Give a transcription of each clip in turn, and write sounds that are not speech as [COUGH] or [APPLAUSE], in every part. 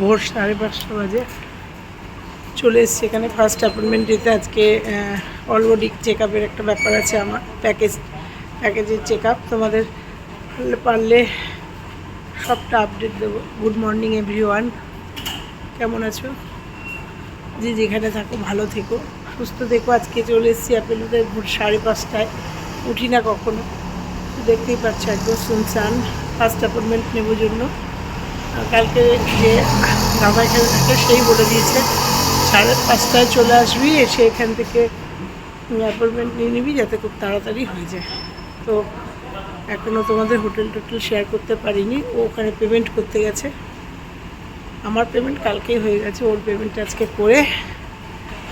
ভোর সাড়ে পাঁচটা বাজে। চলে এসেছি এখানে ফার্স্ট অ্যাপয়েন্টমেন্ট দিতে। আজকে অল বডি চেক আপের একটা ব্যাপার আছে আমার প্যাকেজ প্যাকেজের চেক আপ তোমাদের পারলে সবটা আপডেট দেবো। গুড মর্নিং এভরি ওয়ান কেমন আছো? যে যেখানে থাকো, ভালো থেকো। সুস্থ থেকো। আজকে চলে এসেছি অ্যাপেলোতে ভোর সাড়ে পাঁচটায়। উঠি না কখনো। দেখতেই পাচ্ছ, একদম শুনছান ফার্স্ট অ্যাপয়েন্টমেন্ট নেব জন্য। কালকে যে দাদা এখানে থাকে সেই বলে দিয়েছে, সাড়ে পাঁচটায় চলে আসবি, এসে এখান থেকে অ্যাপয়েন্টমেন্ট নিয়ে নিবি যাতে খুব তাড়াতাড়ি হয়ে যায়। তো এখনও তোমাদের হোটেল টোটেল শেয়ার করতে পারিনি, ও ওখানে পেমেন্ট করতে গেছে। আমার পেমেন্ট কালকেই হয়ে গেছে, ওর পেমেন্ট আজকে করে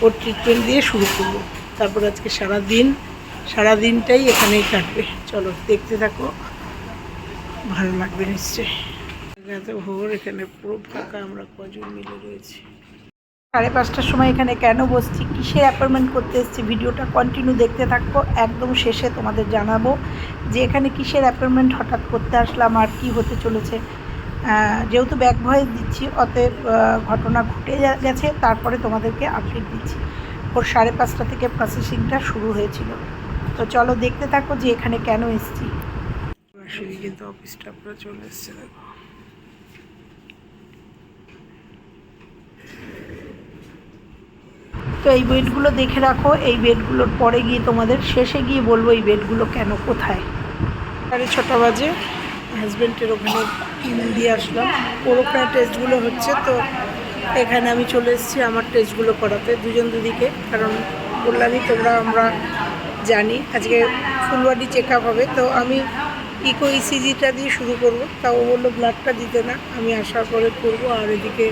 ওর ট্রিটমেন্ট দিয়ে শুরু করব। তারপর আজকে সারা দিন সারা দিনটাই এখানেই কাটবে। চলো, দেখতে থাকো, ভালো লাগবে নিশ্চয়ই। এত ভোর এখানে পুরো ফাঁকা আমরা কজন মিলে রয়েছি? সাড়ে পাঁচটার সময় এখানে কেন বসছি? কিসের অ্যাপয়েন্টমেন্ট করতে এসেছি? ভিডিওটা কন্টিনিউ দেখতে থাকব একদম শেষে তোমাদের জানাব যে এখানে কিসের অ্যাপয়েন্টমেন্ট হঠাৎ করতে আসলাম আর কি হতে চলেছে। যেহেতু ব্যাক ভয়েস দিচ্ছি অতএব ঘটনা ঘটে গেছে তারপরে তোমাদেরকে আপডেট দিচ্ছি। ওর সাড়ে পাঁচটা থেকে প্রসেসিংটা শুরু হয়েছিল। তো চলো দেখতে থাকো যে এখানে কেন এসেছি। কিন্তু অফিসটা পুরো চলে এসছে দেখো তো এই বেডগুলো দেখে রাখো, এই বেডগুলোর পরে গিয়ে তোমাদের শেষে গিয়ে বলব এই বেডগুলো কেন কোথায়। সাড়ে ছটা বাজে হাজব্যান্ডের ওখানে দিয়ে আসলাম। ওর ওখানে টেস্টগুলো হচ্ছে, তো এখানে আমি চলে এসেছি আমার টেস্টগুলো করাতে দুজন দুদিকে, কারণ বললামই তোমরা, আমরা জানি আজকে ফুল চেক আপ হবে, তো আমি ইকো ইসিজিটা দিয়ে শুরু করব, তাও ও বলল ব্লাডটা দিতে না, আমি আসার পরে করব, আর এদিকে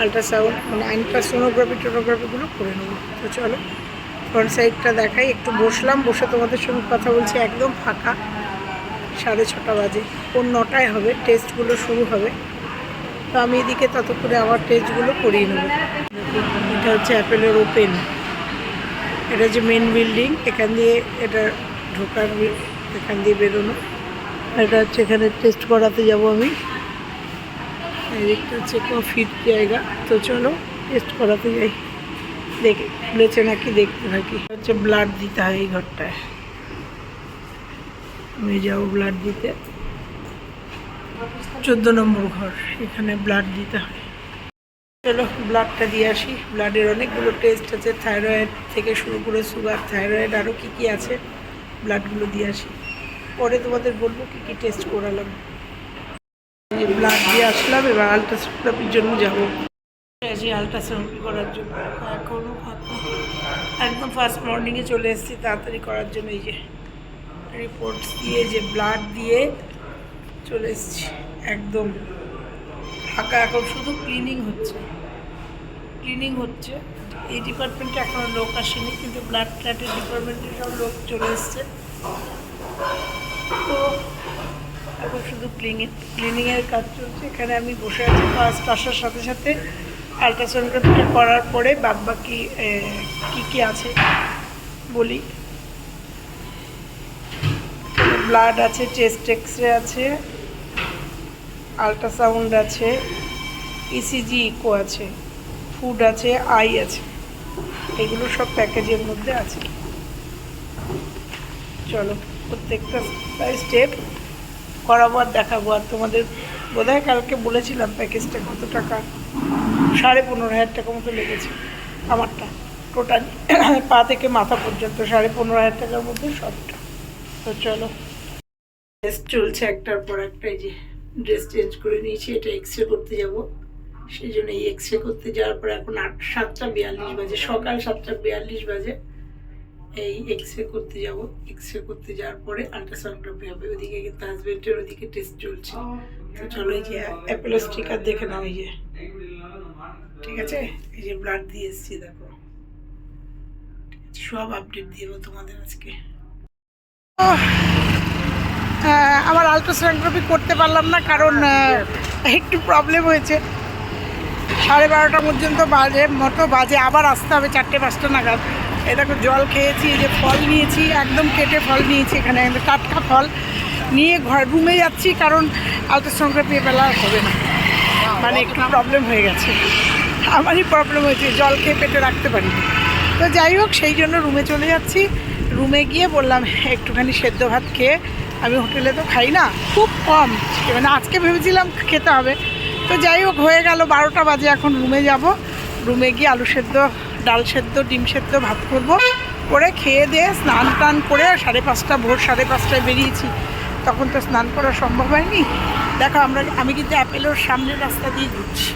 আলট্রাসাউন্ড মানে আলট্রাসোনোগ্রাফি টোনোগ্রাফিগুলো করে নেব। তো চলো ফ্রন্ট সাইডটা দেখাই, একটু বসলাম, বসে তোমাদের সঙ্গে কথা বলছি, একদম ফাঁকা, সাড়ে ছটা বাজে। ওর নটায় হবে টেস্টগুলো শুরু হবে। তো আমি এদিকে ততক্ষণে আমার টেস্টগুলো করিয়ে নেব। এটা হচ্ছে অ্যাপেলের ওপেন এটা যে মেন বিল্ডিং এখান দিয়ে এটা ঢোকার, এখান দিয়ে বেরোনো। এটা হচ্ছে এখানে টেস্ট করাতে যাব আমি। এদিকটা হচ্ছে কফির জায়গা। তো চলো টেস্ট করাতে যাই। দেখে, খুলেছে নাকি, দেখতে থাকি। হচ্ছে ব্লাড দিতে হয় এই ঘরটায়। আমি যাব ব্লাড দিতে। চোদ্দ নম্বর ঘর, এখানে ব্লাড দিতে হয়। চলো ব্লাডটা দিয়ে আসি। ব্লাডের অনেকগুলো টেস্ট আছে থাইরয়েড থেকে শুরু করে সুগার থাইরয়েড আরও কী কী আছে। ব্লাডগুলো দিয়ে আসি। পরে তোমাদের বলব কী কী টেস্ট করালাম। ব্লাড দিয়ে আসলাম, এবার আলট্রাসোনোগ্রাফির জন্য যাব। আছি আলট্রাসোনোগ্রাফি করার জন্য। এখনও একদম ফার্স্ট মর্নিংয়ে চলে এসেছি, তাড়াতাড়ি করার জন্য এই যে রিপোর্টস দিয়ে, যে ব্লাড দিয়ে চলে এসেছি। একদম ফাঁকা, এখন শুধু ক্লিনিং হচ্ছে। ক্লিনিং হচ্ছে। এই ডিপার্টমেন্টে এখনও লোক আসেনি, কিন্তু ব্লাড ফ্ল্যাটের ডিপার্টমেন্টে সব লোক চলে এসছে। তো এখন শুধু ক্লিনিং ক্লিনিংয়ের কাজ চলছে। এখানে আমি বসে আছি ফার্স্ট আসার সাথে সাথে। আলট্রাসোনোগ্রাফিটা করার পরে বাদ বাকি কী কী আছে বলি। ব্লাড আছে চেস্ট এক্স রে আছে আলট্রাসাউন্ড আছে ইসিজি ইকো আছে ফুড আছে আই আছে। এগুলো সব প্যাকেজের মধ্যে আছে। চলো প্রত্যেকটা স্টেপ করাবো আর দেখাবো। আর তোমাদের বোধহয় কালকে বলেছিলাম প্যাকেজটা কত টাকা? সাড়ে পনেরো হাজার টাকা মতো লেগেছে আমারটা। টোটাল [CLEARS THROAT] পা থেকে মাথা পর্যন্ত সাড়ে পনেরো হাজার টাকার মধ্যে সবটা। তো চলো। ড্রেস চলছে একটার পর একটা, এই যে ড্রেস চেঞ্জ করে নিয়েছি, এটা এক্স রে করতে যাব। সেই জন্য এই এক্স রে করতে যাওয়ার পর এখন আট, সাতটা বিয়াল্লিশ বাজে, সকাল সাতটা বিয়াল্লিশ বাজে। এই এক্স রে করতে যাব। এক্স রে করতে যাওয়ার পরে আলট্রাসোনোগ্রাফি হবে। ওদিকে কিন্তু হাজবেন্ডের ওদিকে টেস্ট চলছে। তো চলো এই যে অ্যাপেলো স্টিকার দেখে নাও এই যে। ঠিক আছে? এই যে ব্লাড দিয়ে এসছি, দেখো। সব আপডেট দিয়ে দেবো তোমাদের আজকে। আমার আলট্রাসোনোগ্রাফি করতে পারলাম না, কারণ একটু প্রবলেম হয়েছে। সাড়ে বারোটা পর্যন্ত বাজে মতো বাজে, আবার আসতে হবে চারটে পাঁচটা নাগাদ। এই দেখো জল খেয়েছি, এই যে ফল নিয়েছি, একদম কেটে ফল নিয়েছি এখানে টাটকা ফল। নিয়ে ঘর, রুমে যাচ্ছি কারণ আলট্রাসোনোগ্রাফি আর হবে না। মানে একটু প্রবলেম হয়ে গেছে। আমারই প্রবলেম হয়েছে, জল খেয়ে পেটে রাখতে পারি তো যাই হোক, সেই জন্য রুমে চলে যাচ্ছি। রুমে গিয়ে বললাম, একটুখানি সেদ্ধ ভাত খেয়ে আমি হোটেলে তো খাই না, খুব কম। মানে আজকে ভেবেছিলাম খেতে হবে। তো যাই হোক, হয়ে গেল, বারোটা বাজে, এখন রুমে যাব। রুমে গিয়ে আলু সেদ্ধ ডাল সেদ্ধ, ডিম সেদ্ধ, ভাত করব। করে খেয়ে দিয়ে স্নান টান করে সাড়ে পাঁচটা, ভোর সাড়ে পাঁচটায় বেরিয়েছি। তখন তো স্নান করা সম্ভব হয়নি। দেখো, আমরা, আমি কিন্তু অ্যাপেলোর সামনের রাস্তা দিয়ে ঘুরছি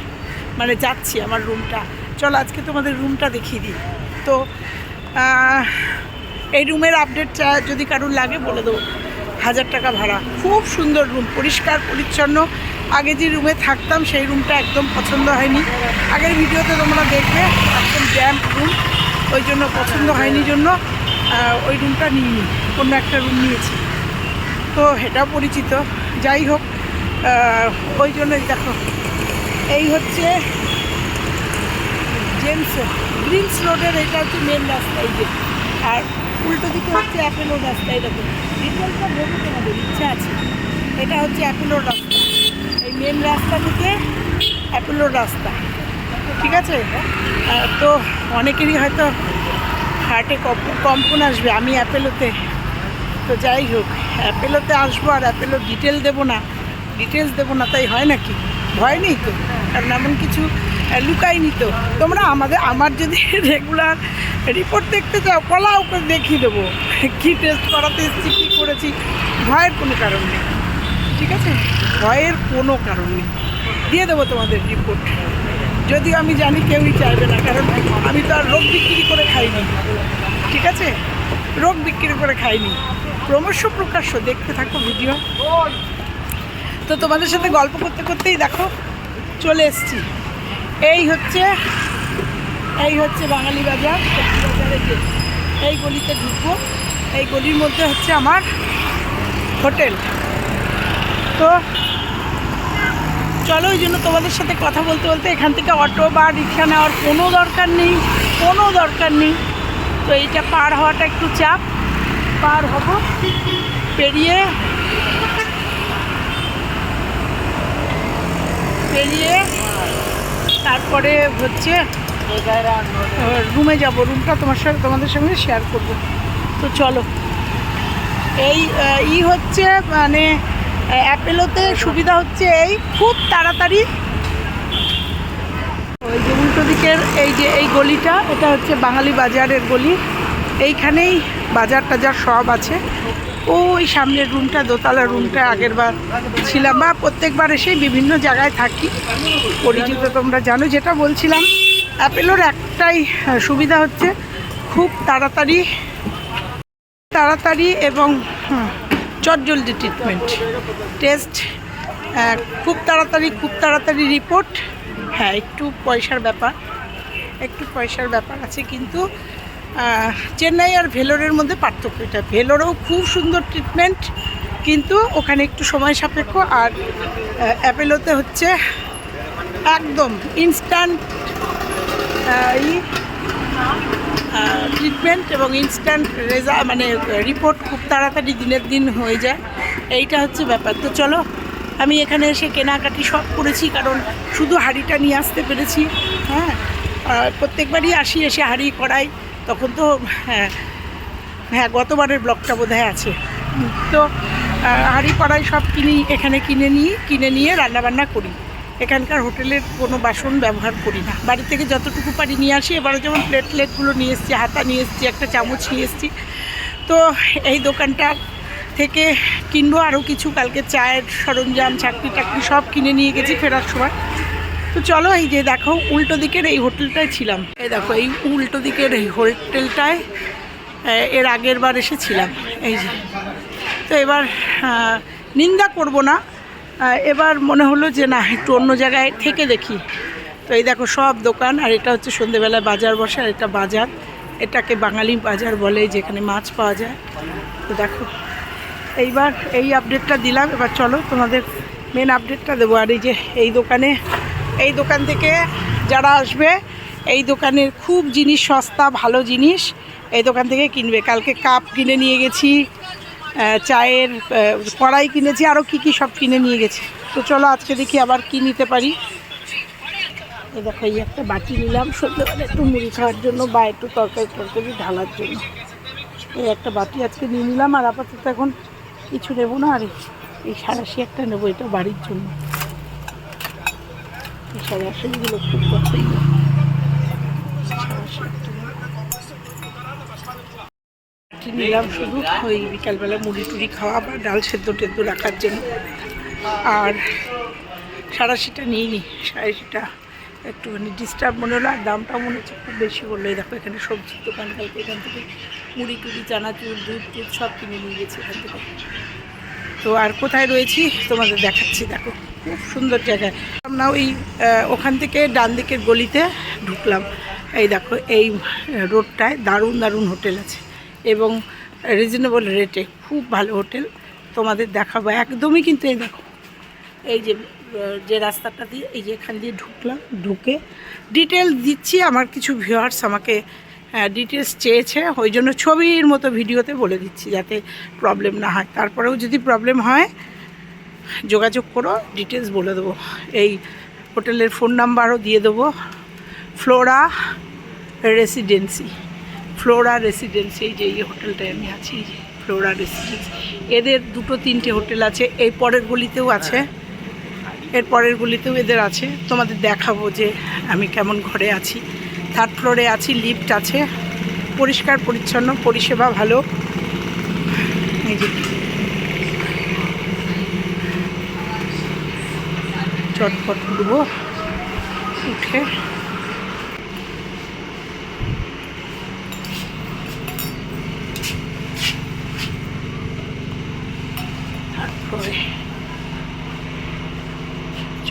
মানে যাচ্ছি আমার রুমটা। চলো, আজকে তোমাদের রুমটা দেখিয়ে দিই। তো এই রুমের আপডেট যদি কারোর লাগে বলে দেবো। হাজার টাকা ভাড়া। খুব সুন্দর রুম, পরিষ্কার, পরিচ্ছন্ন। আগে যে রুমে থাকতাম, সেই রুমটা একদম পছন্দ হয়নি। আগের ভিডিওতে তোমরা দেখবে, একদম জ্যাম্প রুম ওই জন্য পছন্দ হয়নি জন্য ওই রুমটা নিইনি, অন্য একটা রুম নিয়েছি। তো এটাও পরিচিত। যাই হোক ওই জন্যই দেখো। এই হচ্ছে জেমস গ্রিনস রোডের এটা হচ্ছে মেন রাস্তা এই যে। আর উল্টো দিকে হচ্ছে অ্যাপেলোর রাস্তা বলব তোমাদের ইচ্ছা আছে। এটা হচ্ছে অ্যাপেলোর রাস্তা। মেন রাস্তা থেকে অ্যাপেলোর রাস্তা, ঠিক আছে? তো অনেকেরই হয়তো হার্টে কম কম্পন আসবে, আমি অ্যাপেলোতে। তো যাই হোক, অ্যাপেলোতে আসব আর অ্যাপেলো ডিটেল দেবো না ডিটেলস দেবো না, তাই হয় নাকি? ভয় নেই তো? কারণ এমন কিছু লুকাইনি তো। তোমরা আমাদের, আমার যদি রেগুলার রিপোর্ট দেখতে চাও, কলাও করে দেখিয়ে দেবো। কী টেস্ট করাতে এসেছি, কী করেছি, ভয়ের কোনো কারণ নেই। ঠিক আছে? ভয়ের কোনো কারণ নেই। দিয়ে দেবো তোমাদের রিপোর্ট যদিও আমি জানি কেউই চাইবে না, কারণ আমি তো আর রোগ বিক্রি করে খাইনি। ঠিক আছে? রোগ বিক্রি করে খাইনি। ক্রমশ প্রকাশ্য, দেখতে থাকো ভিডিও তো তোমাদের সাথে গল্প করতে করতেই দেখো, চলে এসছি। এই হচ্ছে এই হচ্ছে বাঙালি বাজার বাজারে এই গলিতে ঢুকবো। এই গলির মধ্যে হচ্ছে আমার হোটেল। তো চলো ওই জন্য তোমাদের সাথে কথা বলতে বলতে এখান থেকে অটো বা রিক্সা নেওয়ার কোনো দরকার নেই, কোনো দরকার নেই। তো এইটা পার হওয়াটা একটু চাপ। পার হব, পেরিয়ে পেরিয়ে তারপরে হচ্ছে, রুমে যাব। রুমটা তোমার সঙ্গে, তোমাদের সঙ্গে শেয়ার করব। তো চলো, এই ই হচ্ছে মানে অ্যাপেলোতে সুবিধা হচ্ছে এই খুব তাড়াতাড়ি। ওই যে উল্টো দিকের এই যে এই গলিটা, এটা হচ্ছে বাঙালি বাজারের গলি। এইখানেই বাজার টাজার সব আছে। ওই সামনের রুমটা দোতলা রুমটা আগের বার ছিলাম বা প্রত্যেকবার এসেই বিভিন্ন জায়গায় থাকি। পরিচিত তোমরা জানো, যেটা বলছিলাম, অ্যাপেলোর একটাই সুবিধা হচ্ছে খুব তাড়াতাড়ি তাড়াতাড়ি এবং চটজলদি ট্রিটমেন্ট টেস্ট খুব তাড়াতাড়ি খুব তাড়াতাড়ি রিপোর্ট হ্যাঁ একটু পয়সার ব্যাপার, একটু পয়সার ব্যাপার আছে, কিন্তু চেন্নাই আর ভেলোরের মধ্যে পার্থক্য এটা। ভেলোরেও খুব সুন্দর ট্রিটমেন্ট কিন্তু ওখানে একটু সময় সাপেক্ষ, আর অ্যাপেলোতে হচ্ছে একদম ইনস্ট্যান্ট ট্রিটমেন্ট এবং ইনস্ট্যান্ট রেজা মানে রিপোর্ট খুব তাড়াতাড়ি দিনের দিন হয়ে যায়। এইটা হচ্ছে ব্যাপার। তো চলো, আমি এখানে এসে কেনাকাটি সব করেছি, কারণ শুধু হাঁড়িটা নিয়ে আসতে পেরেছি হ্যাঁ? প্রত্যেকবারই আসি, এসে হাঁড়ি করাই, তখন তো হ্যাঁ হ্যাঁ গতবারের ব্লকটা বোধহয় আছে। তো হাঁড়ি কড়াই সব কিনি, এখানে কিনে নিই, কিনে নিয়ে রান্নাবান্না করি। এখানকার হোটেলের কোনো বাসন ব্যবহার করি না। বাড়ি থেকে যতটুকু পারি নিয়ে আসি। এবারে যেমন প্লেট প্লেটগুলো নিয়ে এসেছি, হাতা নিয়ে এসেছি, একটা চামচ নিয়ে এসেছি। তো এই দোকানটা থেকে কিনবো আরও কিছু। কালকে চায়ের সরঞ্জাম, চাকরি টাকরি সব কিনে নিয়ে গেছি ফেরার সময়। তো চলো এই যে দেখো, উল্টো দিকের এই হোটেলটায় ছিলাম। এই দেখো, এই উল্টো দিকের এই হোটেলটায়, এর আগের বার এসেছিলাম। এই যে। তো এবার নিন্দা করব না। এবার মনে হলো যে না, একটু অন্য জায়গায় থেকে দেখি। তো এই দেখো সব দোকান, আর এটা হচ্ছে সন্ধেবেলায় বাজার বসে, আর এটা বাজার। এটাকে বাঙালি বাজার বলে যেখানে মাছ পাওয়া যায়। তো দেখো, এইবার এই আপডেটটা দিলাম। এবার চলো তোমাদের মেন আপডেটটা দেবো। আর এই যে এই দোকানে, এই দোকান থেকে যারা আসবে, এই দোকানের খুব জিনিস সস্তা, ভালো জিনিস এই দোকান থেকে কিনবে। কালকে কাপ কিনে নিয়ে গেছি। চায়ের কড়াই কিনেছি আরও কি কি সব কিনে নিয়ে গেছি। তো চলো আজকে দেখি আবার কি নিতে পারি। এই দেখো, এই একটা বাটি নিলাম, সন্ধ্যেবেলা একটু মুড়ি খাওয়ার জন্য বা একটু তরকারি তরকারি ঢালার জন্য। এই একটা বাটি আজকে নিয়ে নিলাম, আর আপাতত এখন কিছু নেব না, আর এই- এই সারাশি একটা নেব, এটা বাড়ির জন্য। এই সারাশিগুলো খুব পছন্দ সারাশি একটা বাটি নিলাম শুধু, ওই বিকালবেলা মুড়ি টুড়ি খাওয়া বা ডাল সেদ্ধ টেদ্ধ রাখার জন্য। আর সারাশিটা নিয়ে নি সারাশিটা একটুখানি ডিস্টার্ব মনে হলো, আর দামটাও মনে হচ্ছে খুব বেশি বলল। দেখো, এখানে সবজির দোকান, কালকে এখান থেকে মুড়ি টুড়ি, চানাচুর, দুধ টুধ সব কিনে নিয়ে গেছি এখান থেকে। তো আর কোথায় রয়েছি তোমাদের দেখাচ্ছি, দেখো, খুব সুন্দর জায়গায়। না ওই ওখান থেকে ডান দিকের গলিতে ঢুকলাম। এই দেখো, এই রোডটায় দারুণ দারুণ হোটেল আছে। এবং রিজনেবল রেটে খুব ভালো হোটেল তোমাদের দেখাবো। একদমই কিন্তু এই দেখো, এই যে যে রাস্তাটা দিয়ে, এই যে এখান দিয়ে ঢুকলাম, ঢুকে ডিটেলস দিচ্ছি, আমার কিছু ভিউয়ার্স আমাকে ডিটেলস চেয়েছে, ওই জন্য ছবির মতো ভিডিওতে বলে দিচ্ছি যাতে প্রবলেম না হয়। তারপরেও যদি প্রবলেম হয়, যোগাযোগ করো ডিটেলস বলে দেবো। এই হোটেলের ফোন নাম্বারও দিয়ে দেবো। ফ্লোরা রেসিডেন্সি ফ্লোরা রেসিডেন্সি, এই যে এই হোটেলটায় আমি আছি যে ফ্লোরা রেসিডেন্সি। এদের দুটো তিনটে হোটেল আছে এই পরের গলিতেও আছে। এর পরের গুলিতেও এদের আছে। তোমাদের দেখাবো যে আমি কেমন ঘরে আছি। থার্ড ফ্লোরে আছি লিফট আছে। পরিষ্কার, পরিচ্ছন্ন, পরিষেবা ভালো। চটপট উঠবো উঠে থার্ড ফ্লোরে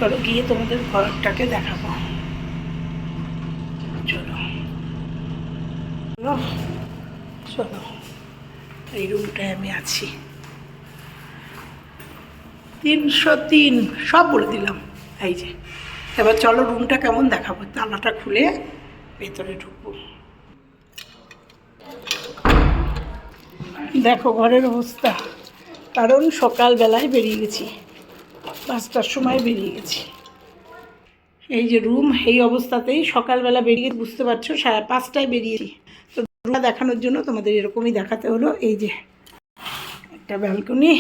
চলো, গিয়ে তোমাদের ঘরটাকে দেখাবো। চলো। চলো চলো, এই রুমটায় আমি আছি। তিনশো তিন, সব বলে দিলাম। এই যে, এবার চলো রুমটা কেমন দেখাবো? তালাটা খুলে ভেতরে ঢুকবো। দেখো ঘরের অবস্থা। কারণ সকালবেলায় বেরিয়ে গেছি। পাঁচটার সময় বেরিয়ে গেছি। এই যে রুম এই অবস্থাতেই সকালবেলা বেরিয়ে বুঝতে পারছ, সাড়ে পাঁচটায় বেরিয়েছি। তো রুমটা দেখানোর জন্য তোমাদের এরকমই দেখাতে হলো। এই যে একটা ব্যালকনি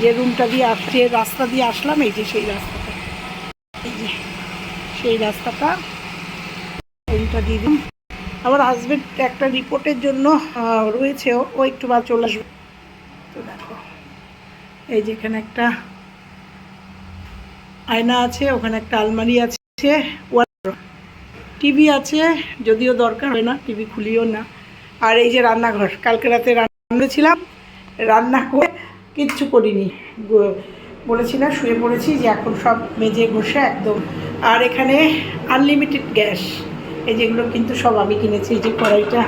যে রুমটা দিয়ে আস, যে রাস্তা দিয়ে আসলাম, এই যে সেই রাস্তাটা। এই যে সেই রাস্তাটা। রুমটা দিয়ে দিন আমার হাজবেন্ড একটা রিপোর্টের জন্য রয়েছে ও একটু বা চলে আসবে। তো দেখো, এই যেখানে একটা আয়না আছে, ওখানে একটা আলমারি আছে টিভি আছে, যদিও দরকার হয় না টিভি খুলিও না। আর এই যে রান্নাঘর, কালকে রাতে রান্না রান্না করে কিচ্ছু করিনি। গ- বলেছি না শুয়ে পড়েছি যে এখন সব মেজে ঘষে একদম। আর এখানে আনলিমিটেড গ্যাস এই যেগুলো কিন্তু সব আমি কিনেছি, এই যে কড়াইটা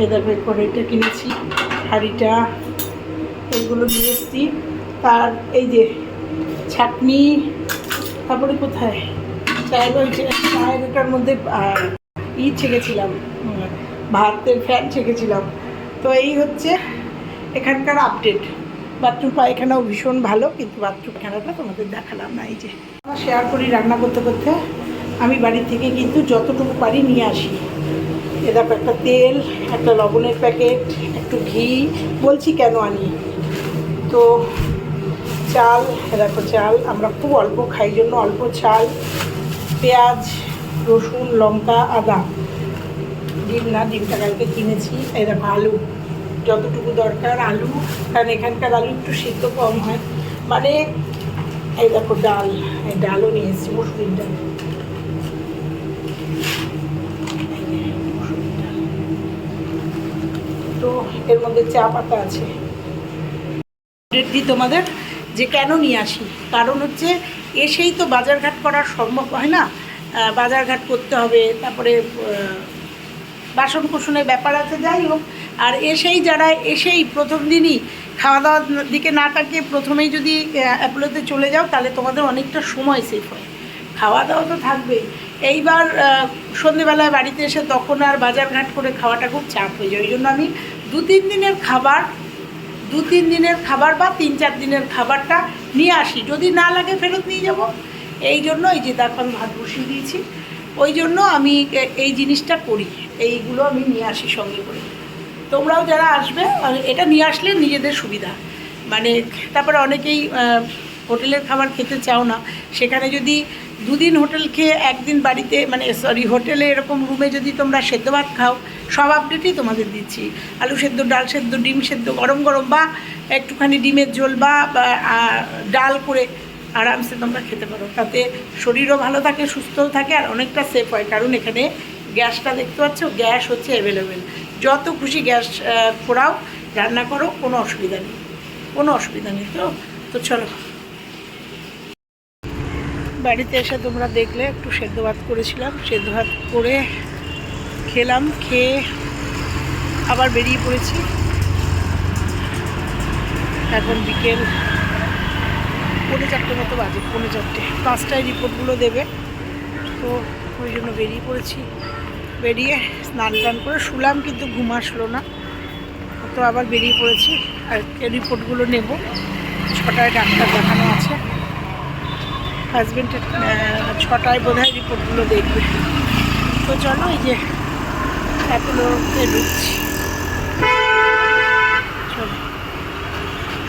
এই দেখো এই কড়াইটা কিনেছি, হাঁড়িটা, এইগুলো নিয়ে এসছি। তার এই যে ছাটনি তারপরে কোথায়? চায়ের চায়ের ওটার মধ্যে ই ছেঁকেছিলাম ভাতের ফ্যান ছেঁকেছিলাম। তো এই হচ্ছে এখানকার আপডেট। বাথরুম পায়খানাও ভীষণ ভালো, কিন্তু বাথরুম পায়খানাটা তোমাদের দেখালাম না, এই যে। আমরা শেয়ার করি রান্না করতে করতে। আমি বাড়ি থেকে কিন্তু যতটুকু পারি নিয়ে আসি। এ দেখো, একটা তেল, একটা লবণের প্যাকেট, একটু ঘি, বলছি কেন আনি? তো চাল, এ দেখো চাল, আমরা খুব অল্প খাই জন্য অল্প চাল, পেঁয়াজ, রসুন, লঙ্কা, আদা। ডিম না, ডিমটা কালকে কিনেছি দেখো আলু। যতটুকু দরকার আলু, কারণ এখানকার আলু একটু সিদ্ধ কম হয়। মানে এই দেখো ডাল, এই ডালও নিয়ে এসেছি, মুসুরির ডাল এই যে মুসুরির ডাল। তো এর মধ্যে চা পাতা আছে। তোমাদের যে কেন নিয়ে আসি? কারণ হচ্ছে এসেই তো বাজারঘাট করা সম্ভব হয় না। বাজারঘাট করতে হবে, তারপরে বাসন কুসনের ব্যাপার আছে, যাই হোক। আর এসেই যারা এসেই প্রথম দিনই খাওয়া দাওয়ার দিকে না তাকিয়ে প্রথমেই যদি অ্যাপোলোতে চলে যাও, তাহলে তোমাদের অনেকটা সময় সেভ হয়। খাওয়া দাওয়া তো থাকবেই এইবার সন্ধেবেলায় বাড়িতে এসে তখন আর বাজারঘাট করে খাওয়াটা খুব চাপ হয়ে যায়। ওই জন্য আমি দু তিন দিনের খাবার দু তিন দিনের খাবার বা তিন চার দিনের খাবারটা নিয়ে আসি। যদি না লাগে ফেরত নিয়ে যাব। এই জন্য এই যে দেখো আমি ভাত বসিয়ে দিয়েছি। ওই জন্য আমি এই জিনিসটা করি। এইগুলো আমি নিয়ে আসি সঙ্গে করে। তোমরাও যারা আসবে এটা নিয়ে আসলে নিজেদের সুবিধা। মানে তারপরে অনেকেই হোটেলের খাবার খেতে চাও না। সেখানে যদি দুদিন হোটেল খেয়ে একদিন বাড়িতে মানে সরি হোটেলে এরকম রুমে যদি তোমরা সেদ্ধ ভাত খাও, সব আপডেটই তোমাদের দিচ্ছি। আলু সেদ্ধ, ডাল সেদ্ধ, ডিম সেদ্ধ, গরম গরম বা একটুখানি ডিমের ঝোল বা ডাল করে আরামসে তোমরা খেতে পারো। তাতে শরীরও ভালো থাকে, সুস্থও থাকে আর অনেকটা সেফ হয়। কারণ এখানে গ্যাসটা দেখতে পাচ্ছ, গ্যাস হচ্ছে অ্যাভেলেবেল যত খুশি গ্যাস পোড়াও, রান্না করো, কোনো অসুবিধা নেই। কোনো অসুবিধা নেই তো তো চলো। বাড়িতে এসে তোমরা দেখলে, একটু সেদ্ধ ভাত করেছিলাম। সেদ্ধ ভাত করে খেলাম, খেয়ে আবার বেরিয়ে পড়েছি। এখন বিকেল পৌনে চারটে মতো বাজে, পৌনে চারটে। পাঁচটায় রিপোর্টগুলো দেবে। তো ওই জন্য বেরিয়ে পড়েছি। বেরিয়ে স্নান টান করে শুলাম, কিন্তু ঘুম আসলো না। তো আবার বেরিয়ে পড়েছি। আর রিপোর্টগুলো নেব। ছটায় ডাক্তার দেখানো আছে। হাজব্যান্ডের ছটায় বোধ হয় রিপোর্টগুলো দেখবে। তো চলো এই যে অ্যাপোলোতে ঢুকছি। চলো।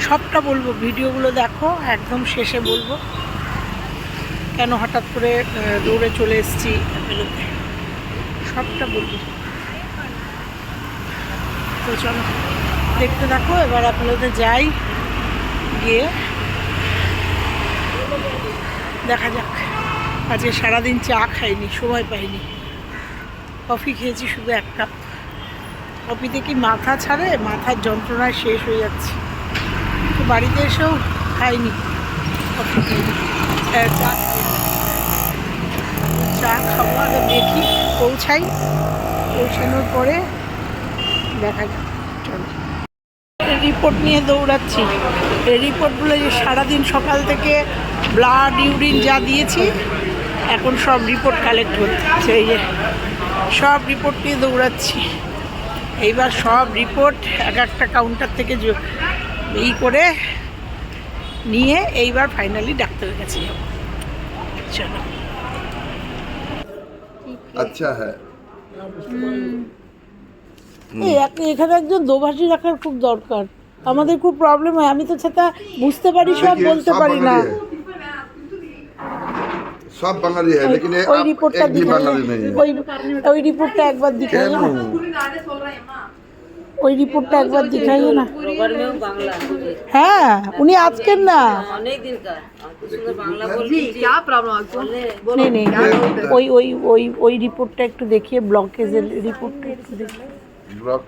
সবটা বলব, ভিডিওগুলো দেখো, একদম শেষে বলব। কেন হঠাৎ করে দৌড়ে চলে এসেছি অ্যাপোলোতে সবটা বলব। তো চলো, দেখতে থাকো, এবার অ্যাপোলোতে যাই, গিয়ে দেখা যাক। আজকে সারাদিন চা খাইনি সময় পাইনি। কফি খেয়েছি শুধু এক কাপ কফিতে কি মাথা ছাড়ে? মাথার যন্ত্রণায় শেষ হয়ে যাচ্ছে। তো বাড়িতে এসেও খাইনি কফি খাইনি। আহ, চা চা খাব আগে দেখি পৌঁছাই। পৌঁছানোর পরে দেখা যাক। রিপোর্ট নিয়ে দৌড়াচ্ছি। এই রিপোর্টগুলো যে সারাদিন সকাল থেকে ব্লাড ইউরিন যা দিয়েছি এখন সব রিপোর্ট কালেক্ট হচ্ছে এই যে সব রিপোর্ট নিয়ে দৌড়াচ্ছি। এইবার সব রিপোর্ট এক একটা কাউন্টার থেকে এই করে নিয়ে এইবার ফাইনালি ডাক্তারের কাছে যাব। চলো। আচ্ছা হ্যাঁ। এখানে একজন দোভাষী রাখার খুব দরকার। আমাদের খুব প্রবলেম হয় আমি তো সেটা বুঝতে পারি সব देखिए, বলতে सब পারি না बंगाली है। सब बंगाली है लेकिन ये ওই आप রিপোর্টটা एक भी দিখাই बंगाली नहीं है ওই ওই রিপোর্টটা একবার দিখাই কেন না ওই রিপোর্টটা একবার দিখাই না घर में हूँ बांग्ला मुझे হ্যাঁ উনি আজকের না अनेक दिन का आपको सुंदर बांग्ला बोल दीजिए क्या प्रॉब्लम आपको बोले নেই নেই ওই ওই ওই ওই রিপোর্টটা একটু দেখিয়ে ব্লকেজের রিপোর্টটা একটু দেখিয়ে ब्लॉक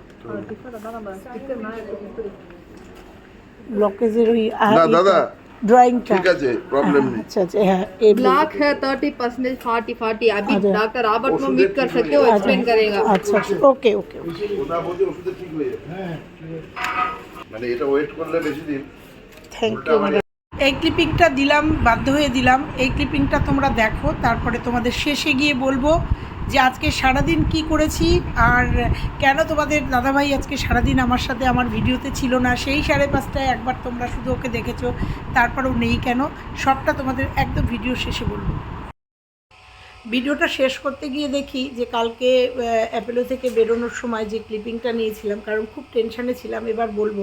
ব্লকেজের ওই না দাদা ড্রয়িংটা ঠিক আছে প্রবলেম নেই আচ্ছা আচ্ছা হ্যাঁ এই ब्लॉक है थर्टी परसेंटेज फोर्टी फोर्टी अभी अच्छा। डॉक्टर रॉबर्ट को मीट कर सकते हो एक्सप्लेन करेगा আচ্ছা ওকে ওকে ওটা বলছে ওষুধে ঠিক হয়ে যাবে মানে এটা ওয়েট করলে বেশি দিন থ্যাংক ইউ এই ক্লিপিংটা দিলাম বাধ্য হয়ে দিলাম এই ক্লিপিংটা তোমরা দেখো তারপরে তোমাদের শেষে গিয়ে বলবো যে আজকে সারাদিন কি করেছি আর কেন তোমাদের দাদাভাই আজকে সারাদিন আমার সাথে আমার ভিডিওতে ছিল না, সেই সাড়ে পাঁচটায় একবার তোমরা শুধু ওকে দেখেছ, তারপরেও নেই কেন? সবটা তোমাদের একদম ভিডিও শেষে বলব। ভিডিওটা শেষ করতে গিয়ে দেখি যে কালকে অ্যাপেলো থেকে বেরোনোর সময় যে ক্লিপিংটা নিয়েছিলাম, কারণ খুব টেনশানে ছিলাম, এবার বলব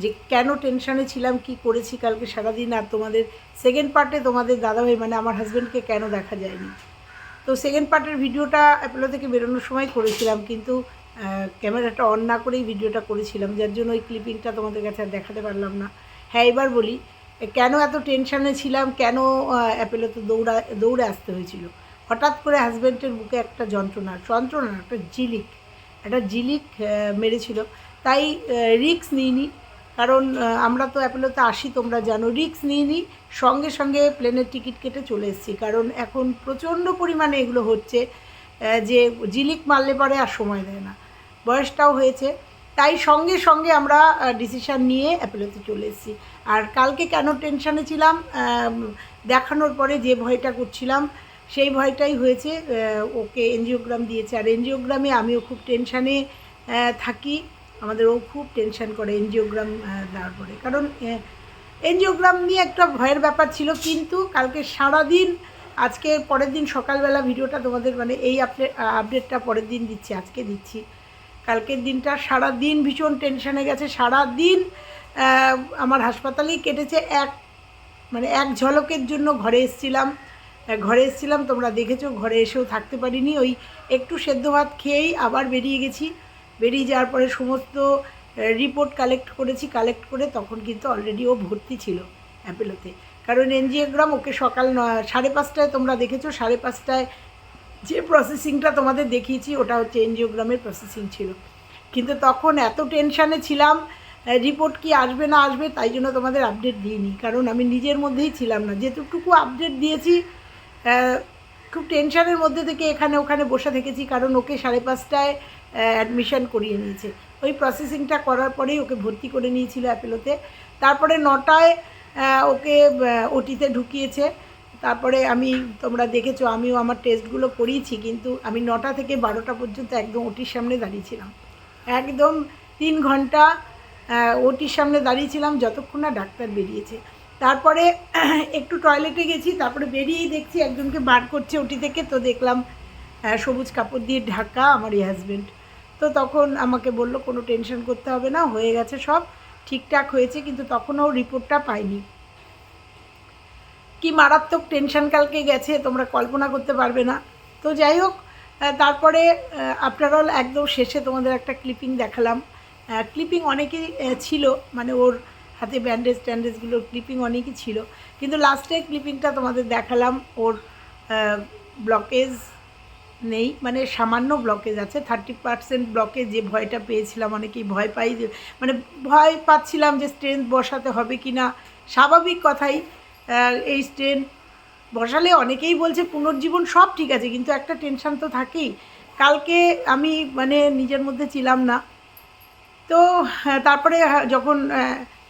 যে কেন টেনশানে ছিলাম, কি করেছি কালকে সারাদিন, আর তোমাদের সেকেন্ড পার্টে তোমাদের দাদাভাই মানে আমার হাজব্যান্ডকে কেন দেখা যায়নি? তো সেকেন্ড পার্টের ভিডিওটা অ্যাপেলো থেকে বেরোনোর সময় করেছিলাম, কিন্তু ক্যামেরাটা অন না করেই ভিডিওটা করেছিলাম, যার জন্য ওই ক্লিপিংটা তোমাদের কাছে আর দেখাতে পারলাম না। হ্যাঁ এবার বলি, কেন এত টেনশানে ছিলাম? কেন অ্যাপেলোতে দৌড়া, দৌড়ে আসতে হয়েছিল? হঠাৎ করে হাজব্যান্ডের বুকে একটা যন্ত্রণা যন্ত্রণা একটা জিলিক একটা জিলিক মেরেছিল। তাই রিক্স নিইনি। কারণ আমরা তো অ্যাপেলোতে আসি, তোমরা জানো রিক্স নিইনি সঙ্গে সঙ্গে প্লেনের টিকিট কেটে চলে এসেছি। কারণ এখন প্রচণ্ড পরিমাণে এগুলো হচ্ছে যে জিলিক মারলে পরে আর সময় দেয় না। বয়সটাও হয়েছে, তাই সঙ্গে সঙ্গে আমরা ডিসিশান নিয়ে অ্যাপেলোতে চলে এসেছি। আর কালকে কেন টেনশানে ছিলাম দেখানোর পরে যে ভয়টা করছিলাম, সেই ভয়টাই হয়েছে ওকে এনজিওগ্রাম দিয়েছে। আর এনজিওগ্রামে আমিও খুব টেনশানে থাকি। আমাদের ও খুব টেনশন করে এনজিওগ্রাম দেওয়ার পরে। কারণ এনজিওগ্রাম নিয়ে একটা ভয়ের ব্যাপার ছিল, কিন্তু কালকে সারাদিন, আজকে পরের দিন সকালবেলা ভিডিওটা তোমাদের মানে এই আপডেট আপডেটটা পরের দিন দিচ্ছি, আজকে দিচ্ছি। কালকের দিনটা সারা দিন ভীষণ টেনশনে গেছে সারা দিন আমার হাসপাতালেই কেটেছে, এক মানে এক ঝলকের জন্য ঘরে এসেছিলাম। ঘরে এসছিলাম, তোমরা দেখেছ, ঘরে এসেও থাকতে পারিনি, ওই একটু সেদ্ধ ভাত খেয়েই আবার বেরিয়ে গেছি। বেরিয়ে যাওয়ার পরে সমস্ত রিপোর্ট কালেক্ট করেছি কালেক্ট করে তখন কিন্তু অলরেডি ও ভর্তি ছিল অ্যাপেলোতে। কারণ এনজিওগ্রাম ওকে সকাল সাড়ে পাঁচটায় তোমরা দেখেছ, সাড়ে পাঁচটায় যে প্রসেসিংটা তোমাদের দেখিয়েছি, ওটা হচ্ছে এনজিওগ্রামের প্রসেসিং ছিল। কিন্তু তখন এত টেনশানে ছিলাম রিপোর্ট কি আসবে না আসবে, তাই জন্য তোমাদের আপডেট দিইনি। কারণ আমি নিজের মধ্যেই ছিলাম না। যেটুকু আপডেট দিয়েছি খুব টেনশানের মধ্যে থেকে এখানে ওখানে বসে থেকেছি, কারণ ওকে সাড়ে পাঁচটায় অ্যাডমিশন করিয়ে নিয়েছে। ওই প্রসেসিংটা করার পরেই ওকে ভর্তি করে নিয়েছিল অ্যাপেলোতে তারপরে নটায় ওকে ওটিতে ঢুকিয়েছে। তারপরে আমি, তোমরা দেখেছ, আমিও আমার টেস্টগুলো করিয়েছি, কিন্তু আমি নটা থেকে বারোটা পর্যন্ত একদম ওটির সামনে দাঁড়িয়েছিলাম একদম তিন ঘণ্টা ওটির সামনে দাঁড়িয়েছিলাম যতক্ষণ না ডাক্তার বেরিয়েছে। তারপরে [CLEARS THROAT] একটু টয়লেটে গেছি, তারপরে বেরিয়েই দেখছি একজনকে বার করছে ওটি থেকে। তো দেখলাম সবুজ কাপড় দিয়ে ঢাকা আমার এই হাজব্যান্ড তো তখন আমাকে বলল, কোনো টেনশন করতে হবে না, হয়ে গেছে সব, ঠিকঠাক হয়েছে। কিন্তু তখনও রিপোর্টটা পাইনি। কি মারাত্মক টেনশন কালকে গেছে, তোমরা কল্পনা করতে পারবে না। তো যাই হোক তারপরে আফটার অল একদম শেষে তোমাদের একটা ক্লিপিং দেখালাম। ক্লিপিং অনেকেই ছিল মানে ওর হাতে ব্যান্ডেজ ট্যান্ডেজগুলোর ক্লিপিং অনেকই ছিল। কিন্তু লাস্টে ক্লিপিংটা তোমাদের দেখালাম, ওর ব্লকেজ নেই। মানে সামান্য ব্লকেজ আছে। থার্টি পার্সেন্ট ব্লকে যে ভয়টা পেয়েছিলাম, অনেকেই ভয় পাই যে মানে ভয় পাচ্ছিলাম যে স্ট্রেন্থ বসাতে হবে কি না স্বাভাবিক কথাই এই স্ট্রেন্থ বসালে অনেকেই বলছে পুনর্জীবন সব ঠিক আছে, কিন্তু একটা টেনশন তো থাকেই। কালকে আমি মানে নিজের মধ্যে ছিলাম না। তো তারপরে যখন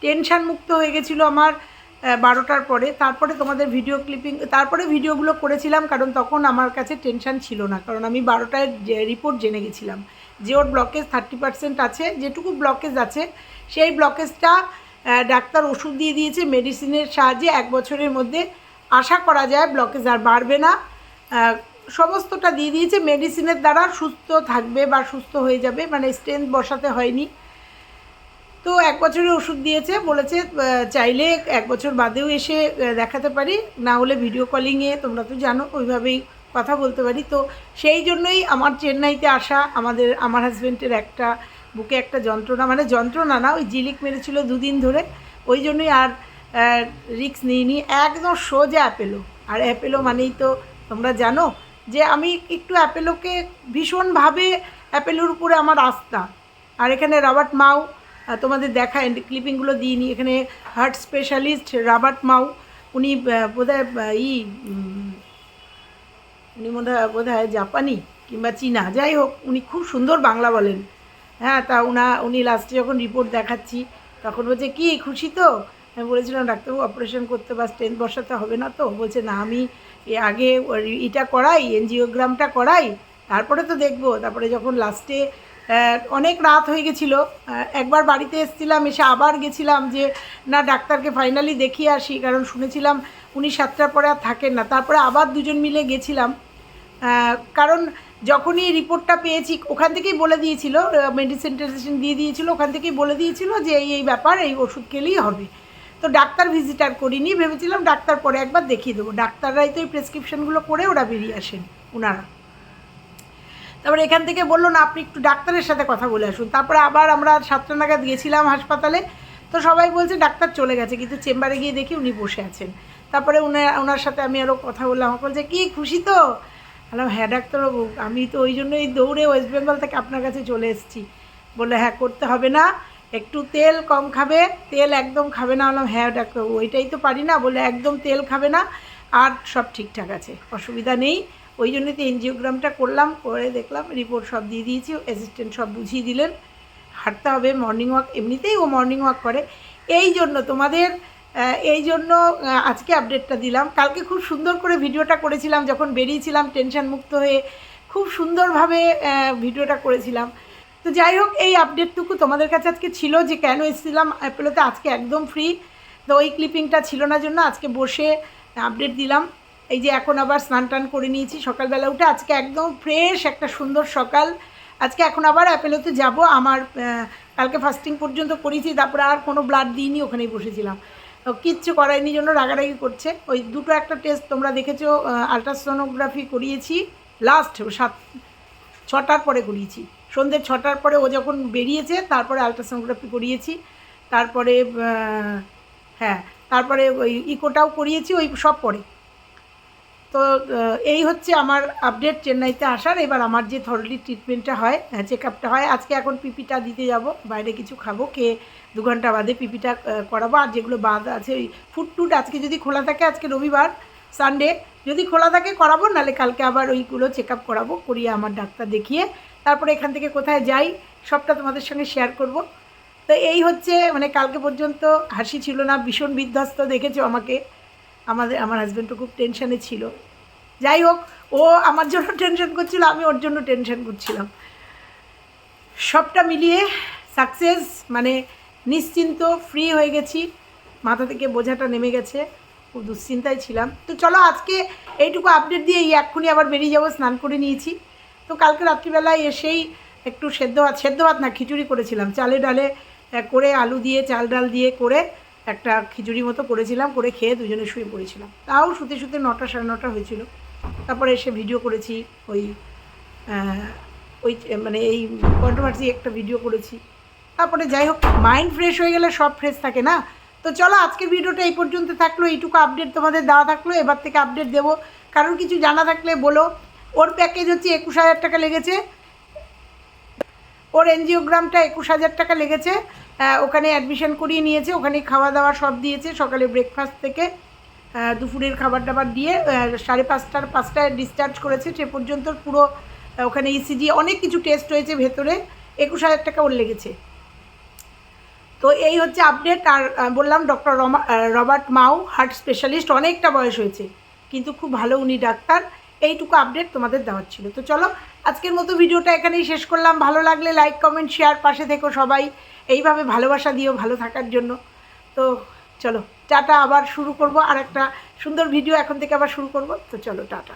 টেনশান মুক্ত হয়ে গেছিল আমার বারোটার পরে। তারপরে তোমাদের ভিডিও ক্লিপিং তারপরে ভিডিওগুলো করেছিলাম কারণ তখন আমার কাছে টেনশান ছিল না, কারণ আমি বারোটায় রিপোর্ট জেনে গেছিলাম যে ওর ব্লকেজ থার্টি পার্সেন্ট আছে, যেটুকু ব্লকেজ আছে, সেই ব্লকেজটা ডাক্তার ওষুধ দিয়ে দিয়েছে মেডিসিনের সাহায্যে এক বছরের মধ্যে। আশা করা যায় ব্লকেজ আর বাড়বে না। সমস্তটা দিয়ে দিয়েছে মেডিসিনের দ্বারা সুস্থ থাকবে বা সুস্থ হয়ে যাবে মানে স্ট্রেংথ বসাতে হয়নি। তো এক বছরের ওষুধ দিয়েছে, বলেছে চাইলে এক বছর বাদেও এসে দেখাতে পারি। না হলে ভিডিও কলিংয়ে তোমরা তো জানো, ওইভাবেই কথা বলতে পারি। তো সেই জন্যই আমার চেন্নাইতে আসা, আমাদের, আমার হাজব্যান্ডের একটা, বুকে একটা যন্ত্রণা মানে যন্ত্রণা না, ওই জিলিক মেরেছিল দুদিন ধরে। ওই জন্যই আর রিক্স নিইনি। একদম সোজা অ্যাপেলো আর অ্যাপেলো মানেই তো তোমরা জানো যে আমি একটু অ্যাপেলোকে ভীষণভাবে অ্যাপেলোর উপরে আমার আস্থা। আর এখানে রবার্ট মাউ তোমাদের দেখায় ক্লিপিংগুলো দিইনি এখানে হার্ট স্পেশালিস্ট রাবার্ট মাউ, উনি বোধহয় ই উনি বোধ হয় বোধ হয় জাপানি কিংবা চীনা, যাই হোক, উনি খুব সুন্দর বাংলা বলেন। হ্যাঁ তা উনা, উনি লাস্টে যখন রিপোর্ট দেখাচ্ছি, তখন বলছে, কি, খুশি তো? আমি বলেছিলাম, ডাক্তারবাবু অপারেশন করতে বা স্টেন্ট বসাতে হবে না তো? বলছে, না, আমি আগে ইটা করাই এনজিওগ্রামটা করাই, তারপরে তো দেখব। তারপরে যখন লাস্টে অনেক রাত হয়ে গেছিল। একবার বাড়িতে এসেছিলাম, এসে আবার গেছিলাম যে, না, ডাক্তারকে ফাইনালি দেখিয়ে আসি। কারণ শুনেছিলাম উনি সাতটার পরে আর থাকেন না। তারপরে আবার দুজন মিলে গেছিলাম। কারণ যখনই রিপোর্টটা পেয়েছি, ওখান থেকেই বলে দিয়েছিল মেডিসিন টেডিসিন দিয়ে দিয়েছিল, ওখান থেকেই বলে দিয়েছিল যে, এই এই ব্যাপার, এই ওষুধ খেলেই হবে। তো ডাক্তার ভিজিট আর করিনি, ভেবেছিলাম ডাক্তার পরে একবার দেখিয়ে দেবো। ডাক্তাররাই তো এই প্রেসক্রিপশনগুলো করে ওরা বেরিয়ে আসেন ওনারা তারপরে এখান থেকে বলল, না, আপনি একটু ডাক্তারের সাথে কথা বলে আসুন। তারপরে আবার আমরা সাতটা নাগাদ গেছিলাম হাসপাতালে। তো সবাই বলছে, ডাক্তার চলে গেছে। কিন্তু চেম্বারে গিয়ে দেখি উনি বসে আছেন। তারপরে উনি ওনার সাথে আমি আরও কথা বললাম। আমাকে বলছে, কী, খুশি তো? বললাম হ্যাঁ ডাক্তারবাবু, আমি তো ওই জন্যই দৌড়ে ওয়েস্ট বেঙ্গল থেকে আপনার কাছে চলে এসেছি। বললে হ্যাঁ করতে হবে না, একটু তেল কম খাবে, তেল একদম খাবে না। বললাম হ্যাঁ ডাক্তারবাবু, ওইটাই তো পারি না। বলে একদম তেল খাবে না, আর সব ঠিকঠাক আছে, অসুবিধা নেই। ওই জন্যই তো এনজিওগ্রামটা করলাম, করে দেখলাম রিপোর্ট সব দিয়ে দিয়েছি অ্যাসিস্ট্যান্ট সব বুঝিয়ে দিলেন। হাঁটতে হবে মর্নিং ওয়াক এমনিতেই ও মর্নিং ওয়াক করে। এই জন্য তোমাদের এই জন্য আজকে আপডেটটা দিলাম। কালকে খুব সুন্দর করে ভিডিওটা করেছিলাম, যখন বেরিয়েছিলাম টেনশন মুক্ত হয়ে, খুব সুন্দরভাবে ভিডিওটা করেছিলাম। তো যাই হোক, এই আপডেটটুকু তোমাদের কাছে আজকে ছিল যে কেন এসেছিলাম অ্যাপেলোতে আজকে একদম ফ্রি তো ওই ক্লিপিংটা ছিল না জন্য আজকে বসে আপডেট দিলাম। এই যে এখন আবার স্নান টান করে নিয়েছি, সকালবেলা উঠে আজকে একদম ফ্রেশ একটা সুন্দর সকাল। আজকে এখন আবার অ্যাপেলোতে যাব, আমার কালকে ফাস্টিং পর্যন্ত করেছি, তারপরে আর কোনো ব্লাড দিইনি, ওখানেই বসেছিলাম। কিচ্ছু করায়নি জন্য রাগারাগি করছে। ওই দুটো একটা টেস্ট তোমরা দেখেছ আলট্রাসোনোগ্রাফি করিয়েছি লাস্ট সাত, ছটার পরে করিয়েছি। সন্ধ্যে ছটার পরে ও যখন বেরিয়েছে, তারপরে আলট্রাসোনোগ্রাফি করিয়েছি। তারপরে হ্যাঁ তারপরে ওই ইকোটাও করিয়েছি, ওই সব পরে। তো এই হচ্ছে আমার আপডেট চেন্নাইতে আসার। এবার আমার যে থরলি ট্রিটমেন্টটা হয় চেক আপটা হয়, আজকে এখন পিপিটা দিতে যাব, বাইরে কিছু খাব, খেয়ে দু ঘণ্টা বাদে পিপিটা করাবো। আর যেগুলো বাদ আছে, ওই ফুড টুড আজকে যদি খোলা থাকে, আজকে রবিবার সানডে যদি খোলা থাকে করাবো, নাহলে কালকে আবার ওইগুলো চেক আপ করাবো, করিয়ে আমার ডাক্তার দেখিয়ে তারপরে এখান থেকে কোথায় যাই, সবটা তোমাদের সঙ্গে শেয়ার করব। তো এই হচ্ছে মানে কালকে পর্যন্ত হাসি ছিল না, ভীষণ বিধ্বস্ত দেখেছ আমাকে। আমাদের, আমার হাজব্যান্ডও খুব টেনশানে ছিল। যাই হোক, ও আমার জন্য টেনশন করছিল, আমি ওর জন্য টেনশন করছিলাম। সবটা মিলিয়ে সাকসেস মানে নিশ্চিন্ত ফ্রি হয়ে গেছি। মাথা থেকে বোঝাটা নেমে গেছে, খুব দুশ্চিন্তায় ছিলাম। তো চলো আজকে এইটুকু আপডেট দিয়ে এই এক্ষুনি আবার বেরিয়ে যাব, স্নান করে নিয়েছি। তো কালকে রাত্রিবেলায় এসেই একটু সেদ্ধ ভাত সেদ্ধ ভাত না, খিচুড়ি করেছিলাম। চালে ডালে করে আলু দিয়ে, চাল ডাল দিয়ে করে একটা খিচুড়ি মতো করেছিলাম, করে খেয়ে দুজনে শুয়ে পড়েছিলাম। তাও শুতে শুতে নটা সাড়ে নটা হয়েছিল। তারপরে এসে ভিডিও করেছি, ওই ওই মানে এই কন্ট্রোভার্সি একটা ভিডিও করেছি। তারপরে যাই হোক মাইন্ড ফ্রেশ হয়ে গেলে সব ফ্রেশ থাকে না? তো চলো, আজকের ভিডিওটা এই পর্যন্ত থাকল। এইটুকু আপডেট তোমাদের দেওয়া থাকল। এবার থেকে আপডেট দেবো। কারোর কিছু জানা থাকলে বলো। ওর প্যাকেজ হচ্ছে একুশ হাজার টাকা লেগেছে। ওর এনজিওগ্রামটা একুশ হাজার টাকা লেগেছে। ওখানে অ্যাডমিশন করিয়ে নিয়েছে ওখানে খাওয়া দাওয়া সব দিয়েছে, সকালে ব্রেকফাস্ট থেকে দুপুরের খাবার দাবার দিয়ে সাড়ে পাঁচটার, পাঁচটায় ডিসচার্জ করেছে, সে পর্যন্ত পুরো ওখানে ইসিজি অনেক কিছু টেস্ট হয়েছে ভেতরে, একুশ হাজার টাকা ওর লেগেছে। তো এই হচ্ছে আপডেট আর বললাম ডক্টর রবার্ট মাও হার্ট স্পেশালিস্ট অনেকটা বয়স হয়েছে, কিন্তু খুব ভালো উনি ডাক্তার, এইটুকু আপডেট তোমাদের দেওয়ার ছিল। তো চলো, আজকের মতো ভিডিওটা এখানেই শেষ করলাম, ভালো লাগলে লাইক কমেন্ট শেয়ার পাশে থেকো সবাই। এইভাবে ভালোবাসা দিও, ভালো থাকার জন্য। তো চলো, টাটা আবার শুরু করব। আর একটা সুন্দর ভিডিও এখন থেকে আবার শুরু করব। তো চলো, টাটা।